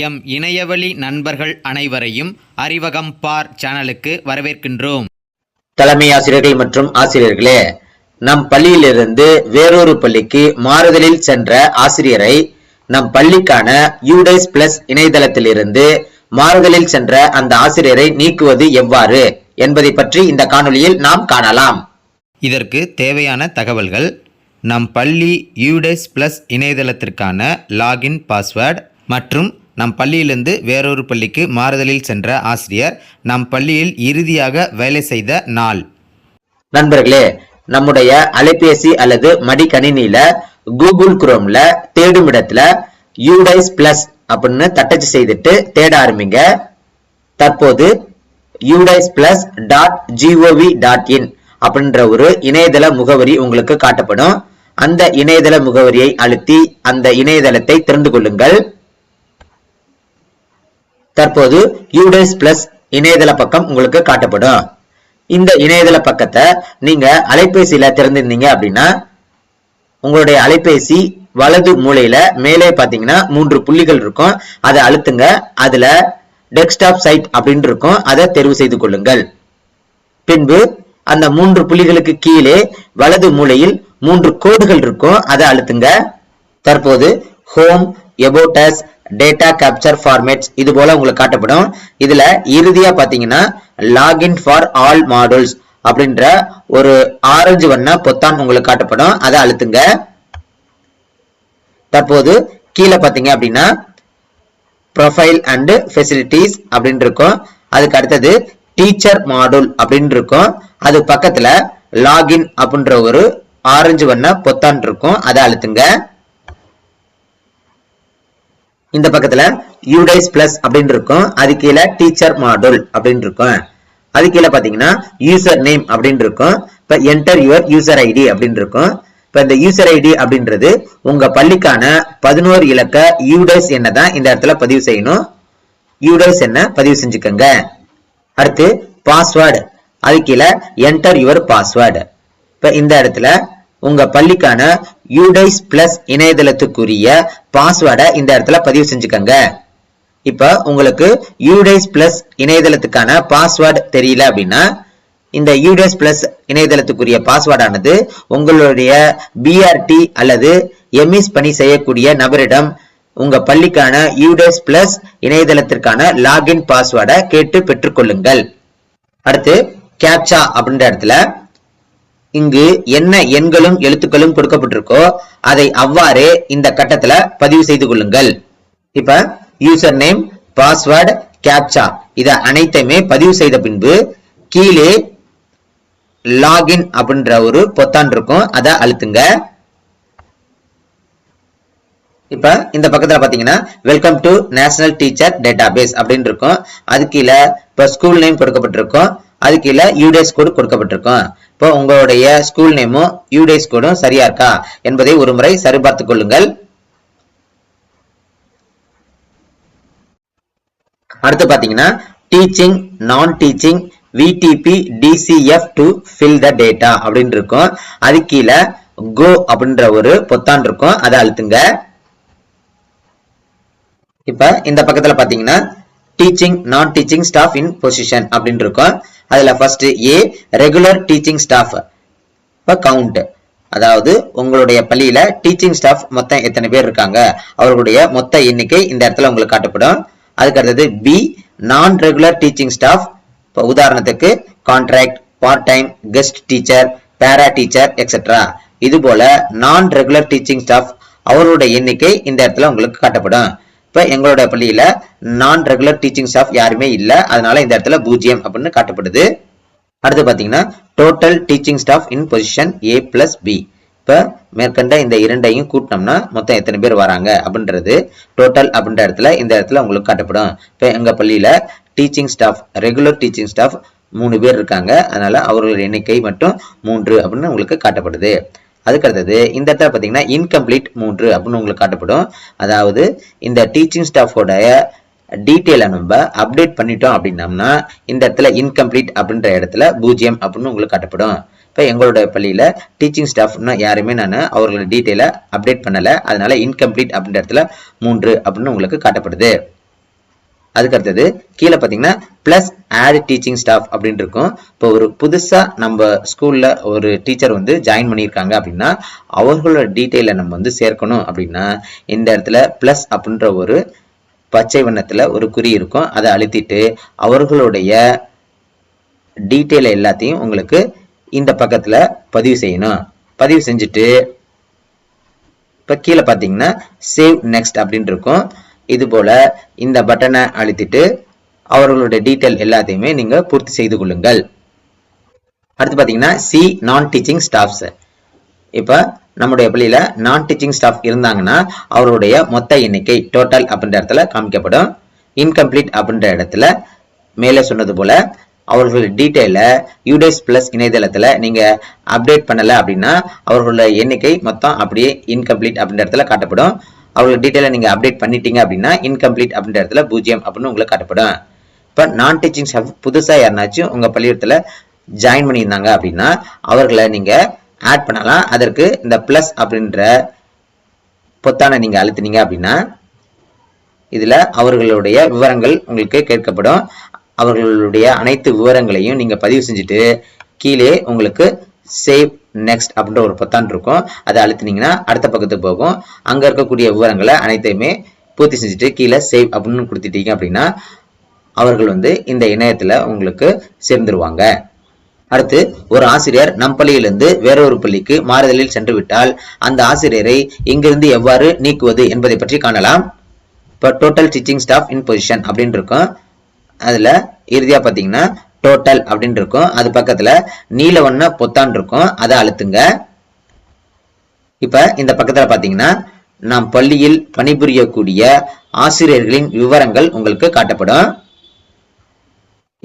M இணையவழி நண்பர்கள் அனைவரையும் அறிவகம் பார் சேனலுக்கு வரவேற்கின்றோம். தலைமை ஆசிரியர்கள் மற்றும் ஆசிரியர்களே நம் பள்ளியிலிருந்து வேறொரு பள்ளிக்கு மாறுதலில் சென்ற ஆசிரியரை நம் பள்ளிக்கான யூடைஸ் பிளஸ் இணையதளத்திலிருந்து மாறுதலில் சென்ற அந்த ஆசிரியரை நீக்குவது எவ்வாறு என்பதை பற்றி இந்த காணொளியில் நாம் காணலாம். இதற்கு தேவையான தகவல்கள் நம் பள்ளி யூடெஸ் ப்ளஸ் இணையதளத்திற்கான லாகின் பாஸ்வேர்ட் மற்றும் நம் பள்ளியிலிருந்து வேறொரு பள்ளிக்கு மாறுதலில் சென்ற ஆசிரியர் நம் பள்ளியில் இறுதியாக வேலை செய்த நாள். நண்பர்களே நம்முடைய அலைபேசி அல்லது மடிக்கணினியில கூகுள் குரோம்ல தேடும் இடத்துல யூடைஸ் பிளஸ் அப்படின்னு தட்டச்சு செய்துட்டு தேட ஆரம்பிங்க. தற்போது UDISE plus dot G O V dot in அப்படின்ற ஒரு இணையதள முகவரி உங்களுக்கு காட்டப்படும். அந்த இணையதள முகவரியை அழுத்தி அந்த இணையதளத்தை திறந்து கொள்ளுங்கள். தற்போது யூடைஸ் பிளஸ் இணையதள பக்கம் உங்களுக்கு காட்டப்படும். இந்த இணையதள பக்கத்தை நீங்க அலைபேசியில திறந்திருந்தீங்க அப்படின்னா உங்களுடைய அலைபேசி வலது மூலையில மேலே பாத்தீங்கன்னா மூன்று புள்ளிகள் இருக்கும். அதை அழுத்துங்க. அதுல டெஸ்க்டாப் சைட் அப்படின்னு இருக்கும். அதை தெரிவு செய்து கொள்ளுங்கள். பின்பு அந்த மூன்று புள்ளிகளுக்கு கீழே வலது மூலையில் மூன்று கோடுகள் இருக்கும். அதை அழுத்துங்க. தற்போது home about us data capture formats இது போல உங்களுக்கு காட்டப்படும். இதுல இறுதியா பாத்தீங்கன்னா லாகின் ஃபார் ஆல் மாடல்ஸ் அப்படின்ற ஒரு ஆரஞ்சு வண்ண பொத்தான் உங்களுக்கு காட்டப்படும். அதை அழுத்துங்க. தற்போது கீழே பாத்தீங்க அப்படின்னா ப்ரொஃபைல் அண்டு ஃபெசிலிட்டிஸ் அப்படின்னு இருக்கும். அதுக்கு அடுத்தது டீச்சர் மாடூல் அப்படின்னு இருக்கும். அது பக்கத்தில் லாகின் அப்படின்ற ஒரு ஆரஞ்சு வண்ண பொத்தான் இருக்கும். அதை அழுத்துங்க. இந்த பக்கத்துல யூடைஸ் பிளஸ் அப்படின்னு இருக்கும். அது கீழே டீச்சர் மாடல் அப்படின்னு இருக்கும். அது கீழே பாத்தீங்கன்னா யூசர் நேம் அப்படின்னு இருக்கும். இப்ப என்டர் யுவர் யூசர் ஐடி அப்படின்னு இருக்கும். இப்ப இந்த யூசர் ஐடி அப்படின்றது உங்க பள்ளிக்கான பதினோரு இலக்க யூடைஸ் என்ன தான் இந்த இடத்துல பதிவு செய்யணும். யூடைஸ் என்ன பதிவு செஞ்சுக்கோங்க. அடுத்து பாஸ்வேர்டு அது கீழே என்டர் யுவர் பாஸ்வேர்டு இப்ப இந்த இடத்துல உங்க பள்ளிக்கான யூடைஸ் பிளஸ் இணையதளத்துக்குரிய பாஸ்வேர்டை இந்த இடத்துல பதிவு செஞ்சுக்கோங்க. இப்போ உங்களுக்கு யூடைஸ் பிளஸ் இணையதளத்துக்கான பாஸ்வேர்டு தெரியல அப்படின்னா இந்த யூடைஸ் பிளஸ் இணையதளத்துக்குரிய பாஸ்வேர்டானது உங்களுடைய பிஆர்டி அல்லது எம்இஸ் பணி செய்யக்கூடிய நபரிடம் உங்க பள்ளிக்கான யூடைஸ் பிளஸ் இணையதளத்திற்கான லாகின் பாஸ்வேர்டை கேட்டு பெற்றுக்கொள்ளுங்கள். அடுத்து கேப்சா அப்படின்ற இடத்துல இங்கு என்ன எண்களும் எழுத்துக்களும் கொடுக்கப்பட்டிருக்கோ அதை அவ்வாறே இந்த கட்டத்துல பதிவு செய்து கொள்ளுங்கள். இப்ப யூசர் நேம் பாஸ்வேர்டு கேப்சா இத அனைத்தையுமே பதிவு செய்த பின்பு கீழே லாகின் அப்படின்ற ஒரு பொத்தான் இருக்கும் அதை அழுத்துங்க. இப்ப இந்த பக்கத்துல பாத்தீங்கன்னா welcome to national teacher database அப்படின்னு இருக்கும். அது கீழே இப்ப ஸ்கூல் நேம் கொடுக்கப்பட்டிருக்கும். அது கீழே யூடிஎஸ் கோடு கொடுக்கப்பட்டிருக்கும். இப்போ உங்களுடைய ஸ்கூல் நேமும் யூடேஸ் கோடும் சரியா இருக்கா? என்பதை ஒரு முறை சரிபார்த்துக் கொள்ளுங்கள். அடுத்து பாத்தீங்கன்னா teaching non teaching V D P D C F to fill the data அப்படின்னு இருக்கும். அது கீழே கோ அப்படின்ற ஒரு பொத்தான் இருக்கும். அதை அழுத்துங்க. இப்ப இந்த பக்கத்துல பாத்தீங்கன்னா teaching non teaching staff in position அப்படின்னு இருக்கும். அதில் first A regular teaching staff இப்போ கவுண்ட் அதாவது உங்களுடைய பள்ளியில டீச்சிங் ஸ்டாஃப் மொத்தம் எத்தனை பேர் இருக்காங்க? அவர்களுடைய மொத்த எண்ணிக்கை இந்த இடத்துல உங்களுக்கு காட்டப்படும். அதுக்கு அடுத்தது பி நான் ரெகுலர் டீச்சிங் ஸ்டாஃப் இப்போ உதாரணத்துக்கு contract part time guest teacher para teacher etcetera இது போல நான் ரெகுலர் டீச்சிங் ஸ்டாஃப் அவர்களுடைய எண்ணிக்கை இந்த இடத்துல உங்களுக்கு காட்டப்படும். இப்போ எங்களோட பள்ளியில் நான் ரெகுலர் டீச்சிங் ஸ்டாஃப் யாருமே இல்லை. அதனால இந்த இடத்துல பூஜ்ஜியம் அப்படின்னு காட்டப்படுது. அடுத்து பார்த்தீங்கன்னா total teaching staff in position A plus B இப்போ மேற்கண்ட இந்த இரண்டையும் கூட்டினோம்னா மொத்தம் எத்தனை பேர் வராங்க அப்படின்றது டோட்டல் அப்படின்ற இடத்துல இந்த இடத்துல உங்களுக்கு காட்டப்படும். இப்போ எங்கள் பள்ளியில் teaching staff regular teaching staff மூணு பேர் இருக்காங்க. அதனால அவர்களுடைய எண்ணிக்கை மட்டும் மூன்று அப்படின்னு உங்களுக்கு காட்டப்படுது. அதுக்கு அடுத்தது இந்த இடத்துல பார்த்தீங்கன்னா இன்கம்ப்ளீட் மூன்று அப்படின்னு உங்களுக்கு காட்டப்படும். அதாவது இந்த டீச்சிங் ஸ்டாஃபோடைய டீட்டெயிலை நம்ம அப்டேட் பண்ணிட்டோம் அப்படின்னம்னா இந்த இடத்துல இன்கம்ப்ளீட் அப்படின்ற இடத்துல பூஜ்ஜியம் அப்படின்னு உங்களுக்கு காட்டப்படும். இப்போ எங்களோட பள்ளியில் டீச்சிங் ஸ்டாஃப்னா யாருமே நான் அவர்களோட டீட்டெயிலை அப்டேட் பண்ணலை. அதனால இன்கம்ப்ளீட் அப்படின்ற இடத்துல மூன்று அப்படின்னு உங்களுக்கு காட்டப்படுது. அதுக்கு அடுத்தது கீழே பார்த்தீங்கன்னா ப்ளஸ் ஆட் டீச்சிங் ஸ்டாஃப் அப்படின்னு இருக்கும். இப்போ ஒரு புதுசாக நம்ம ஸ்கூலில் ஒரு டீச்சர் வந்து ஜாயின் பண்ணியிருக்காங்க அப்படின்னா அவர்களோட டீட்டெயிலை நம்ம வந்து சேர்க்கணும் அப்படின்னா இந்த இடத்துல ப்ளஸ் அப்படின்ற ஒரு பச்சை வண்ணத்தில் ஒரு குறி இருக்கும். அதை அழுத்திட்டு அவர்களுடைய டீட்டெயில் எல்லாத்தையும் உங்களுக்கு இந்த பக்கத்தில் பதிவு செய்யணும். பதிவு செஞ்சுட்டு இப்போ கீழே பார்த்தீங்கன்னா சேவ் நெக்ஸ்ட் அப்படின்னு இருக்கும். இது போல இந்த பட்டனை அழுத்திட்டு அவர்களுடைய டீட்டெயில் எல்லாத்தையுமே நீங்க பூர்த்தி செய்து கொள்ளுங்கள். அடுத்து பார்த்தீங்கன்னா சி நான் டீச்சிங் ஸ்டாஃப்ஸ் இப்போ நம்முடைய பள்ளியில நான் டீச்சிங் ஸ்டாஃப் இருந்தாங்கன்னா அவருடைய மொத்த எண்ணிக்கை டோட்டல் அப்படின்ற இடத்துல காமிக்கப்படும். இன்கம்ப்ளீட் அப்படின்ற இடத்துல மேலே சொன்னது போல அவர்களுடைய டீட்டெயிலை யூடேஸ் பிளஸ் இணையதளத்தில் நீங்கள் அப்டேட் பண்ணலை அப்படின்னா அவர்களுடைய எண்ணிக்கை மொத்தம் அப்படியே இன்கம்ப்ளீட் அப்படின்ற இடத்துல காட்டப்படும். அவர்களோட டீட்டெயிலை நீங்கள் அப்டேட் பண்ணிட்டீங்க அப்படின்னா இன்கம்ப்ளீட் அப்படின்ற இடத்துல பூஜ்ஜியம் அப்படின்னு உங்களுக்கு காட்டப்படும். இப்போ நான் டீச்சிங் ஸ்டாஃப் புதுசாக யாருனாச்சும் உங்கள் பள்ளிக்கூடத்தில் ஜாயின் பண்ணியிருந்தாங்க அப்படின்னா அவர்களை நீங்கள் ஆட் பண்ணலாம். அதற்கு இந்த ப்ளஸ் அப்படின்ற பொத்தானை நீங்கள் அழுத்தினீங்க அப்படின்னா இதில் அவர்களுடைய விவரங்கள் உங்களுக்கு கேட்கப்படும். அவர்களுடைய அனைத்து விவரங்களையும் நீங்கள் பதிவு செஞ்சுட்டு கீழே உங்களுக்கு சேவ் நெக்ஸ்ட் அப்படின்ற ஒரு பொத்தான் இருக்கும். அதை அழுத்தினீங்கன்னா அடுத்த பக்கத்துக்கு போகும். அங்கே இருக்கக்கூடிய விவரங்களை அனைத்தையுமே பூர்த்தி செஞ்சுட்டு கீழே சேவ் அப்படின்னு கொடுத்துட்டீங்க அப்படின்னா அவர்கள் வந்து இந்த இணையத்தில் உங்களுக்கு சேர்ந்துருவாங்க. அடுத்து ஒரு ஆசிரியர் நம் பள்ளியிலிருந்து வேறொரு பள்ளிக்கு மாறுதலில் சென்று விட்டால் அந்த ஆசிரியரை இங்கிருந்து எவ்வாறு நீக்குவது என்பதை பற்றி காணலாம். இப்போ total teaching staff in position அப்படின்னு இருக்கும். அதில் இறுதியாக பார்த்தீங்கன்னா டோட்டல் அப்படின்னு இருக்கும். அது பக்கத்தில் நீல ஒன்று பொத்தான் இருக்கும். அதை அழுத்துங்க. இப்போ இந்த பக்கத்தில் பார்த்தீங்கன்னா நாம் பள்ளியில் பணிபுரியக்கூடிய ஆசிரியர்களின் விவரங்கள் உங்களுக்கு காட்டப்படும்.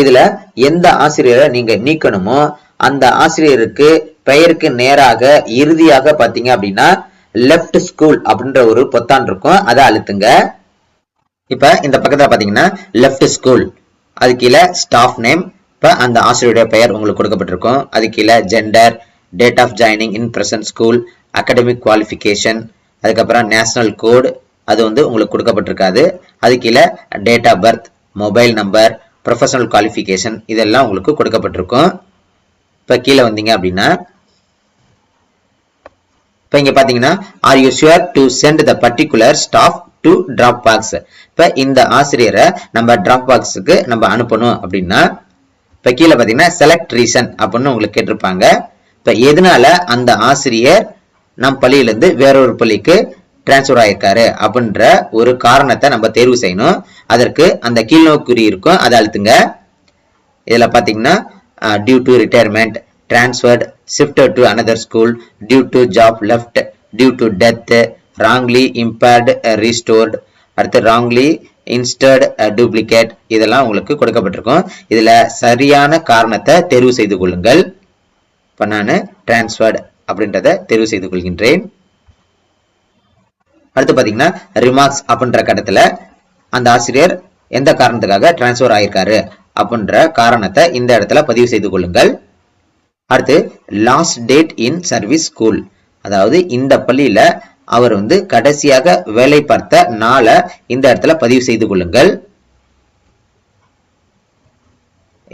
இதுல எந்த ஆசிரியரை நீங்க நீக்கணுமோ அந்த ஆசிரியருக்கு பெயருக்கு நேராக இறுதியாக பாத்தீங்க அப்படின்னா லெஃப்ட் ஸ்கூல் அப்படின்ற ஒரு பொத்தான் இருக்கும். அதை அழுத்துங்க. இப்ப இந்த பக்கத்துல பாத்தீங்கன்னா லெஃப்ட் ஸ்கூல் அது கீழே ஸ்டாஃப் நேம் இப்போ அந்த ஆசிரியருடைய பெயர் உங்களுக்கு கொடுக்கப்பட்டிருக்கும். அது கீழே gender date of joining in present school academic qualification அதுக்கப்புறம் நேஷனல் கோட் அது வந்து உங்களுக்கு கொடுக்கப்பட்டிருக்காது. அது கீழே date of birth mobile number professional qualification இதெல்லாம் உங்களுக்கு கொடுக்கப்பட்டிருக்கும். இப்போ கீழே வந்தீங்க அப்படின்னா இப்போ இங்கே பார்த்தீங்கன்னா are you sure to send the particular staff to drop box இப்போ இந்த ஆசிரியரை நம்ம டிராப் பாக்ஸுக்கு நம்ம அனுப்பணும் அப்படின்னா இப்போ கீழே பார்த்தீங்கன்னா செலக்ட் ரீசன் அப்படின்னு உங்களுக்கு கேட்டிருப்பாங்க. இப்போ எதனால அந்த ஆசிரியர் நம் பள்ளியிலேருந்து வேறொரு பள்ளிக்கு டிரான்ஸ்ஃபர் ஆயிருக்காரு அப்படின்ற ஒரு காரணத்தை நம்ம தேர்வு செய்யணும். அதற்கு அந்த கீழ்நோக்குறி இருக்கும். அதை அழுத்துங்க. இதில் பார்த்தீங்கன்னா due to retirement transferred shifted to another school due to job left due to death wrongly impaired restored அடுத்து ராங்லி இன்ஸ்டர்ட் டூப்ளிகேட் இதெல்லாம் உங்களுக்கு கொடுக்கப்பட்டிருக்கும். இதில் சரியான காரணத்தை தெரிவு செய்து கொள்ளுங்கள். இப்போ நான் டிரான்ஸ்ஃபர்ட் அப்படின்றத தெரிவு செய்து கொள்கின்றேன். அடுத்து பார்த்தீங்கன்னா ரிமார்க்ஸ் அப்படின்ற கட்டத்தில் அந்த ஆசிரியர் எந்த காரணத்துக்காக டிரான்ஸ்ஃபர் ஆகியிருக்காரு அப்படின்ற காரணத்தை இந்த இடத்துல பதிவு செய்து கொள்ளுங்கள். அடுத்து last date in service school அதாவது இந்த பள்ளியில் அவர் வந்து கடைசியாக வேலை பார்த்த நாளை இந்த இடத்துல பதிவு செய்து கொள்ளுங்கள்.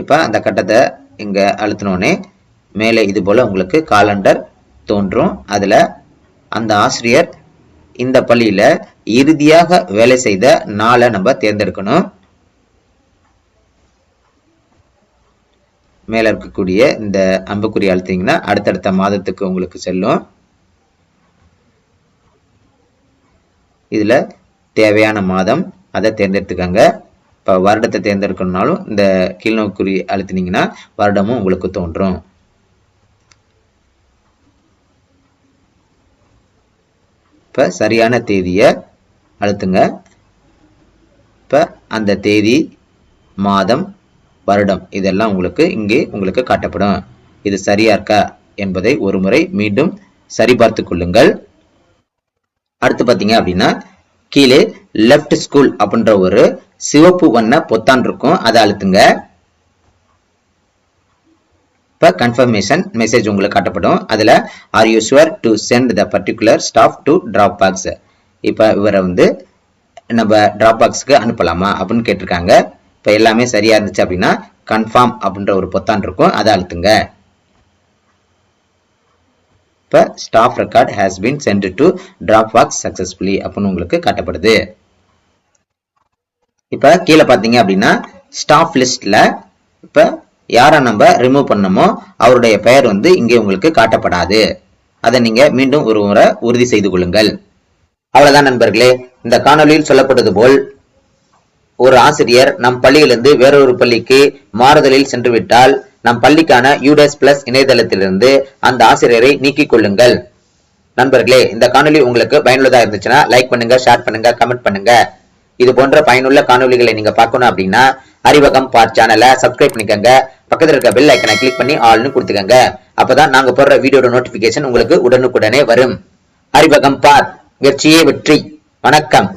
இப்போ அந்த கட்டத்தை இங்கே அழுத்தினோடனே மேலே இது போல் உங்களுக்கு காலண்டர் தோன்றும். அதில் அந்த ஆசிரியர் இந்த பள்ளியில் இறுதியாக வேலை செய்த நாளை நம்ம தேர்ந்தெடுக்கணும். மேலே இருக்கக்கூடிய இந்த அம்புக்குறி அழுத்தீங்கன்னா அடுத்தடுத்த மாதத்துக்கு உங்களுக்கு செல்லும். இதுல தேவையான மாதம் அதை தேர்ந்தெடுத்துக்கோங்க. இப்போ வருடத்தை தேர்ந்தெடுக்கணும்னாலும் இந்த கீழ்நோக்குறி அழுத்தினீங்கன்னா வருடமும் உங்களுக்கு தோன்றும். இப்போ சரியான தேதியை அழுத்துங்க. இப்போ அந்த தேதி மாதம் வருடம் இதெல்லாம் உங்களுக்கு இங்கே உங்களுக்கு காட்டப்படும். இது சரியா இருக்கா என்பதை ஒரு முறை மீண்டும் சரிபார்த்து கொள்ளுங்கள். அடுத்து பார்த்தீங்க அப்படின்னா கீழே லெஃப்ட் ஸ்கூல் அப்படின்ற ஒரு சிவப்பு வண்ண பொத்தான் இருக்கும். அதை அழுத்துங்க. இப்போ கன்ஃபர்மேஷன் மெசேஜ் உங்களுக்கு காட்டப்படும். அதில் are you sure to send the particular staff to drop box இப்போ இவரை வந்து நம்ம ட்ராப் பாக்ஸுக்கு அனுப்பலாமா அப்படின்னு கேட்டிருக்காங்க. இப்போ எல்லாமே சரியாக இருந்துச்சு அப்படின்னா கன்ஃபார்ம் அப்படின்ற ஒரு பொத்தான் இருக்கும். அதை அழுத்துங்க. இப்போ staff record has been sent to drop box successfully அப்படின்னு உங்களுக்கு காட்டப்படுது. இப்போ கீழே பார்த்தீங்க அப்படின்னா ஸ்டாஃப் லிஸ்ட்ல இப்போ யாரை நம்ம ரிமூவ் பண்ணமோ அவருடைய பெயர் வந்து இங்கே உங்களுக்கு காட்டப்படாது. அதை நீங்கள் மீண்டும் ஒரு முறை உறுதி செய்து கொள்ளுங்கள். அவ்வளோதான் நண்பர்களே. இந்த காணொலியில் சொல்லப்பட்டது போல் ஒரு ஆசிரியர் நம் பள்ளியிலிருந்து வேறொரு பள்ளிக்கு மாறுதலில் சென்று விட்டால் நம் பள்ளிக்கான யூடெஸ் பிளஸ் இணையதளத்திலிருந்து அந்த ஆசிரியரை நீக்கிக் கொள்ளுங்கள். நண்பர்களே இந்த காணொலி உங்களுக்கு பயனுள்ளதாக இருந்துச்சுன்னா லைக் பண்ணுங்க ஷேர் பண்ணுங்க கமெண்ட் பண்ணுங்க. இது போன்ற பயனுள்ள காணொலிகளை நீங்க பார்க்கணும் அப்படின்னா அறிவகம் பார் சேனலை சப்ஸ்கிரைப் பண்ணிக்கோங்க. பக்கத்தில் இருக்க பெல் ஐக்கனை கிளிக் பண்ணி ஆல்னு கொடுத்துக்கோங்க. அப்பதான் நாங்க போடுற வீடியோட நோட்டிபிகேஷன் உங்களுக்கு உடனுக்குடனே வரும். அறிவகம் பார் வெற்றியே வெற்றி. வணக்கம்.